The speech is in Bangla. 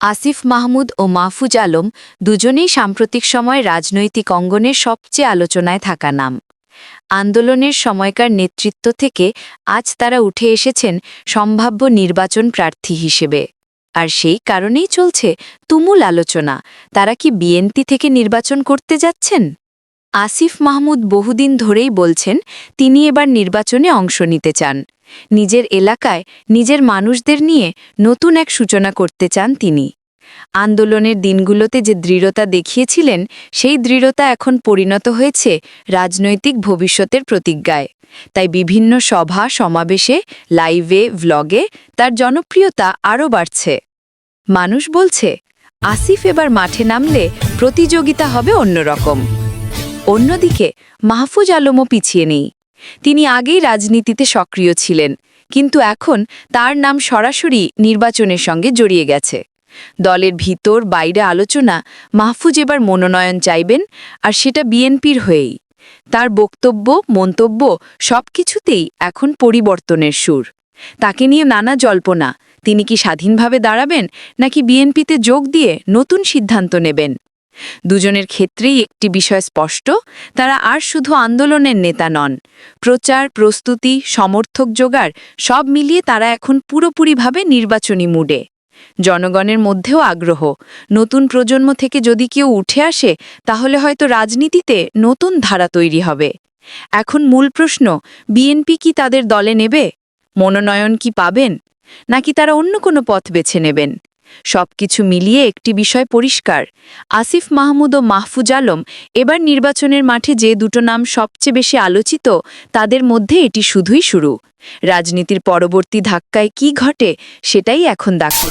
আসিফ মাহমুদ ও মাহফুজ আলম দুজনেই সাম্প্রতিক সময় রাজনৈতিক অঙ্গনের সবচেয়ে আলোচনায় থাকা নাম। আন্দোলনের সময়কার নেতৃত্ব থেকে আজ তারা উঠে এসেছেন সম্ভাব্য নির্বাচন প্রার্থী হিসেবে। আর সেই কারণেই চলছে তুমুল আলোচনা। তারা কি বিএনপি থেকে নির্বাচন করতে যাচ্ছেন? আসিফ মাহমুদ বহুদিন ধরেই বলছেন, তিনি এবার নির্বাচনে অংশ নিতে চান। নিজের এলাকায় নিজের মানুষদের নিয়ে নতুন এক সূচনা করতে চান তিনি। আন্দোলনের দিনগুলোতে যে দৃঢ়তা দেখিয়েছিলেন, সেই দৃঢ়তা এখন পরিণত হয়েছে রাজনৈতিক ভবিষ্যতের প্রতিজ্ঞায়। তাই বিভিন্ন সভা, সমাবেশে, লাইভে ভ্লগে তার জনপ্রিয়তা আরও বাড়ছে। মানুষ বলছে, আসিফ এবার মাঠে নামলে প্রতিযোগিতা হবে অন্যরকম। অন্যদিকে মাহফুজ আলমও পিছিয়ে নেই। তিনি আগেই রাজনীতিতে সক্রিয় ছিলেন, কিন্তু এখন তার নাম সরাসরি নির্বাচনের সঙ্গে জড়িয়ে গেছে। দলের ভিতর বাইরে আলোচনা মাহফুজ এবার মনোনয়ন চাইবেন আর সেটা বিএনপির হয়েই। তার বক্তব্য, মন্তব্য সবকিছুতেই এখন পরিবর্তনের সুর। তাকে নিয়ে নানা জল্পনা, তিনি কি স্বাধীনভাবে দাঁড়াবেন নাকি বিএনপিতে যোগ দিয়ে নতুন সিদ্ধান্ত নেবেন? দুজনের ক্ষেত্রেই একটি বিষয় স্পষ্ট, তারা আর শুধু আন্দোলনের নেতা নন। প্রচার, প্রস্তুতি, সমর্থক জোগাড়, সব মিলিয়ে তারা এখন পুরোপুরিভাবে নির্বাচনী মুডে। জনগণের মধ্যেও আগ্রহ। নতুন প্রজন্ম থেকে যদি কেউ উঠে আসে, তাহলে হয়তো রাজনীতিতে নতুন ধারা তৈরি হবে। এখন মূল প্রশ্ন, বিএনপি কি তাদের দলে নেবে? মনোনয়ন কি পাবেন? নাকি তারা অন্য কোনো পথ বেছে নেবেন? সবকিছু মিলিয়ে একটি বিষয় পরিষ্কার। আসিফ মাহমুদ ও মাহফুজ আলম এবার নির্বাচনের মাঠে যে দুটো নাম সবচেয়ে বেশি আলোচিত, তাদের মধ্যে এটি শুধুই শুরু। রাজনীতির পরবর্তী ধাক্কায় কি ঘটে, সেটাই এখন দেখার